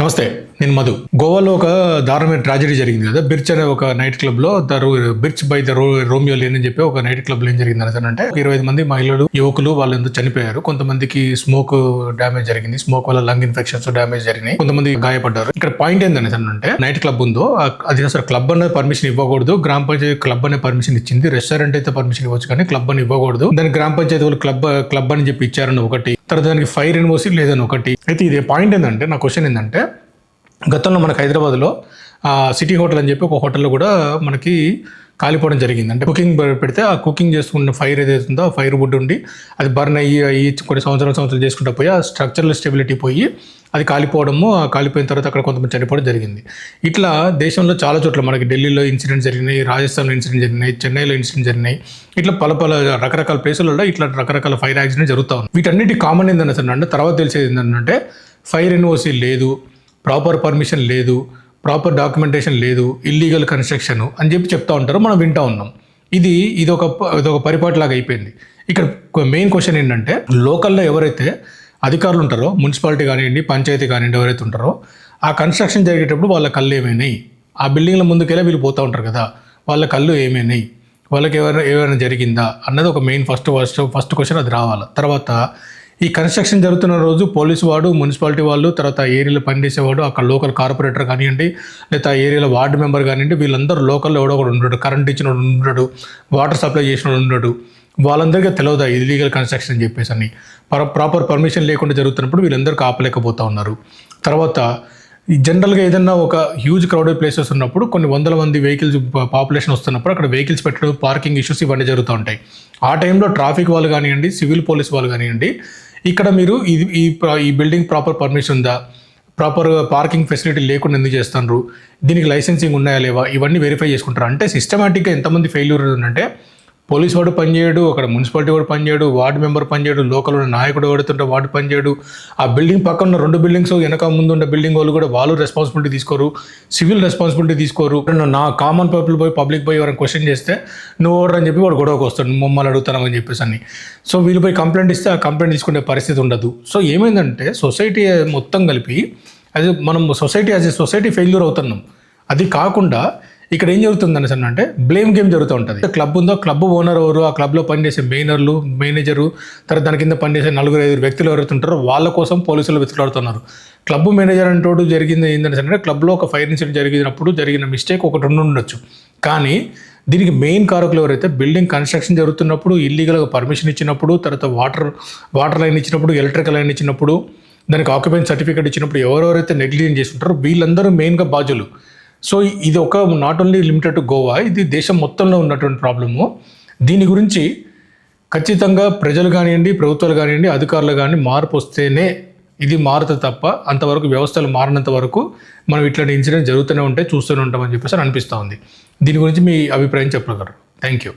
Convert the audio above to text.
నమస్తే నేను మధు. గోవాలో ఒక దారుణమైన ట్రాజడీ జరిగింది కదా. బిర్చ్ అనే ఒక నైట్ క్లబ్లో the Birch by the Ro Romeo Lane అని చెప్పి ఒక నైట్ క్లబ్లో ఏం జరిగింది అని అంటే ఇరవై ఐదు మంది మహిళలు యువకులు వాళ్ళందరూ చనిపోయారు. కొంతమందికి స్మోక్ డ్యామేజ్ జరిగింది. స్మోక్ వల్ల లంగ్ ఇన్ఫెక్షన్స్ డ్యామేజ్ జరిగినాయి. కొంతమంది గాయపడ్డారు. ఇక్కడ పాయింట్ ఏందని అంటే నైట్ క్లబ్ ఉందో అది అసలు క్లబ్ అనే పర్మిషన్ ఇవ్వకూడదు. గ్రామ పంచాయతీ క్లబ్ అనే పర్మిషన్ ఇచ్చింది. రెస్టారెంట్ అయితే పర్మిషన్ ఇవ్వచ్చు కానీ క్లబ్ అని ఇవ్వకూడదు. దాని గ్రామ పంచాయతీ వాళ్ళు క్లబ్ క్లబ్ అని చెప్పి ఇచ్చారని ఒకటి. తర్వాత దానికి ఫైర్ ఎన్ఓసి లేదని ఒకటి. అయితే ఇది పాయింట్ ఏంటంటే నా క్వశ్చన్ ఏంటంటే గతంలో మనకు హైదరాబాద్లో సిటీ హోటల్ అని చెప్పి ఒక హోటల్లో కూడా మనకి కాలిపోవడం జరిగింది. అంటే కుకింగ్ పెడితే ఆ కుకింగ్ చేసుకున్న ఫైర్ ఏదైతే ఉందో ఆ ఫైర్ వుడ్ ఉండి అది బర్న్ అయ్యి అయ్యి కొన్ని సంవత్సరాలు సంవత్సరాలు చేసుకుంటూ పోయి ఆ స్ట్రక్చరల్ స్టెబిలిటీ పోయి అది కాలిపోవడము ఆ కాలిపోయిన తర్వాత అక్కడ కొంతమంది చనిపోవడం జరిగింది. ఇట్లా దేశంలో చాలా చోట్ల మనకి ఢిల్లీలో ఇన్సిడెంట్స్ జరిగినాయి రాజస్థాన్లో ఇన్సిడెంట్ జరిగినాయి చెన్నైలో ఇన్సిడెంట్ జరిగినాయి. ఇట్లా పల పల రకరకాల ప్లేసులలో ఇట్లా రకరకాల ఫైర్ యాక్సిడెంట్ జరుగుతూ ఉంది. వీటన్నిటి కామన్ ఏంటంటే తర్వాత తెలిసేది ఏంటంటే ఫైర్ ఎన్ఓసి లేదు ప్రాపర్ పర్మిషన్ లేదు ప్రాపర్ డాక్యుమెంటేషన్ లేదు ఇల్లీగల్ కన్స్ట్రక్షన్ అని చెప్పి చెప్తా ఉంటారు మనం వింటా ఉన్నాం. ఇది ఇది ఒక ఇది ఒక పరిపాటిలాగా అయిపోయింది. ఇక్కడ మెయిన్ క్వశ్చన్ ఏంటంటే లోకల్లో ఎవరైతే అధికారులు ఉంటారో మున్సిపాలిటీ కానివ్వండి పంచాయతీ కానివ్వండి ఎవరైతే ఉంటారో ఆ కన్స్ట్రక్షన్ జరిగేటప్పుడు వాళ్ళ కళ్ళు ఏమైనాయి? ఆ బిల్డింగ్ల ముందుకెళ్ళి వీళ్ళు పోతూ ఉంటారు కదా వాళ్ళ కళ్ళు ఏమైనాయి? వాళ్ళకి ఎవరైనా ఏమైనా జరిగిందా? అన్నది ఒక main first first first question అది రావాలి. తర్వాత ఈ కన్స్ట్రక్షన్ జరుగుతున్న రోజు పోలీసు వాడు మున్సిపాలిటీ వాళ్ళు తర్వాత ఏరియాలో పనిచేసేవాడు అక్కడ లోకల్ కార్పొరేటర్ కానివ్వండి లేదా ఆ ఏరియాలో వార్డు మెంబర్ కానివ్వండి వీళ్ళందరూ లోకల్లో ఎవడో ఒకడు ఉండడు. కరెంట్ ఇచ్చిన ఉండడు. వాటర్ సప్లై చేసిన వాడు ఉంటాడు వాళ్ళందరికీ తెలియదా ఇల్లీగల్ కన్స్ట్రక్షన్ అని చెప్పేసి అని. ప్రాపర్ పర్మిషన్ లేకుండా జరుగుతున్నప్పుడు వీళ్ళందరికీ ఆపలేకపోతా ఉన్నారు. తర్వాత జనరల్గా ఏదన్నా ఒక హ్యూజ్ క్రౌడెడ్ ప్లేసెస్ ఉన్నప్పుడు కొన్ని వందల మంది వెహికల్స్ పాపులేషన్ వస్తున్నప్పుడు అక్కడ వెహికల్స్ పెట్టడం పార్కింగ్ ఇష్యూస్ ఇవన్నీ జరుగుతూ ఉంటాయి. ఆ టైంలో ట్రాఫిక్ వాళ్ళు కానివ్వండి సివిల్ పోలీస్ వాళ్ళు కానివ్వండి ఇక్కడ మీరు ఇది ఈ ఈ బిల్డింగ్ ప్రాపర్ పర్మిషన్ ఉందా? ప్రాపర్ పార్కింగ్ ఫెసిలిటీ లేకుండా ఎందుకు చేస్తున్నారు దీనికి లైసెన్సింగ్ ఉన్నాయా లేవా? ఇవన్నీ వెరిఫై చేసుకుంటారు? అంటే సిస్టమేటిక్గా ఎంతమంది ఫెయిల్యూర్ ఉందంటే పోలీస్ వాడు పనిచేయడు అక్కడ మున్సిపాలిటీ వాడు పనిచేయడు వార్డు మెంబర్ పనిచేయడు లోకల్ ఉన్న నాయకుడు వాడుతుంటే వాడు పనిచేయడు. ఆ బిల్డింగ్ పక్కన ఉన్న రెండు బిల్డింగ్స్ వెనక ముందు ఉన్న బిల్డింగ్ వాళ్ళు కూడా వాళ్ళు రెస్పాన్సిబిలిటీ తీసుకోరు సివిల్ రెస్పాన్సిబిలిటీ తీసుకోరు. నా కామన్ పీపుల్ పోయి పబ్లిక్ పోయి ఎవరైనా క్వశ్చన్ చేస్తే నువ్వు ఓడర్ అని చెప్పి వాడు గొడవకు వస్తాడు మమ్మల్ని అడుగుతాను అని చెప్పేసి అని. సో వీళ్ళు పోయి కంప్లైంట్ ఇస్తే ఆ కంప్లైంట్ తీసుకునే పరిస్థితి ఉండదు. సో ఏమైందంటే సొసైటీ మొత్తం కలిపి అది మనం society as a society failure అవుతున్నాం. అది కాకుండా ఇక్కడ ఏం జరుగుతుంది అనేసి అంటే బ్లేమ్ గేమ్ జరుగుతూ ఉంటుంది. క్లబ్ ఉందో క్లబ్ ఓనర్ ఎవరు ఆ క్లబ్లో పనిచేసే మేనర్లు మేనేజరు తర్వాత దాని కింద పనిచేసే నలుగురు ఐదు వ్యక్తులు ఎవరైతే ఉంటారో వాళ్ళ కోసం పోలీసులు వెతుకులాడుతున్నారు. క్లబ్ మేనేజర్ అంటూ జరిగింది ఏంటంటే అంటే క్లబ్లో ఒక ఫైర్ ఇన్సిడెంట్ జరిగినప్పుడు జరిగిన మిస్టేక్ ఒకటి ఉండి ఉండొచ్చు. కానీ దీనికి మెయిన్ కారకులు ఎవరైతే బిల్డింగ్ కన్స్ట్రక్షన్ జరుగుతున్నప్పుడు ఇల్లీగల్గా పర్మిషన్ ఇచ్చినప్పుడు తర్వాత వాటర్ వాటర్ లైన్ ఇచ్చినప్పుడు ఎలక్ట్రికల్ లైన్ ఇచ్చినప్పుడు దానికి ఆక్యుపెన్స్ సర్టిఫికేట్ ఇచ్చినప్పుడు ఎవరెవరైతే నెగ్లిజెంట్ చేస్తుంటారో వీళ్ళందరూ మెయిన్గా బాధ్యులు. సో ఇది ఒక not only limited to Goa ఇది దేశం మొత్తంలో ఉన్నటువంటి ప్రాబ్లము దీని గురించి ఖచ్చితంగా ప్రజలు కానివ్వండి ప్రభుత్వాలు కానివ్వండి అధికారులు కానీ మార్పు వస్తేనే ఇది మారుతుంది తప్ప అంతవరకు వ్యవస్థలు మారినంత వరకు మనం ఇట్లాంటి ఇన్సిడెంట్ జరుగుతూనే ఉంటే చూస్తూనే ఉంటామని చెప్పేసి అనిపిస్తూ ఉంది. దీని గురించి మీ అభిప్రాయం చెప్పగలరు. Thank you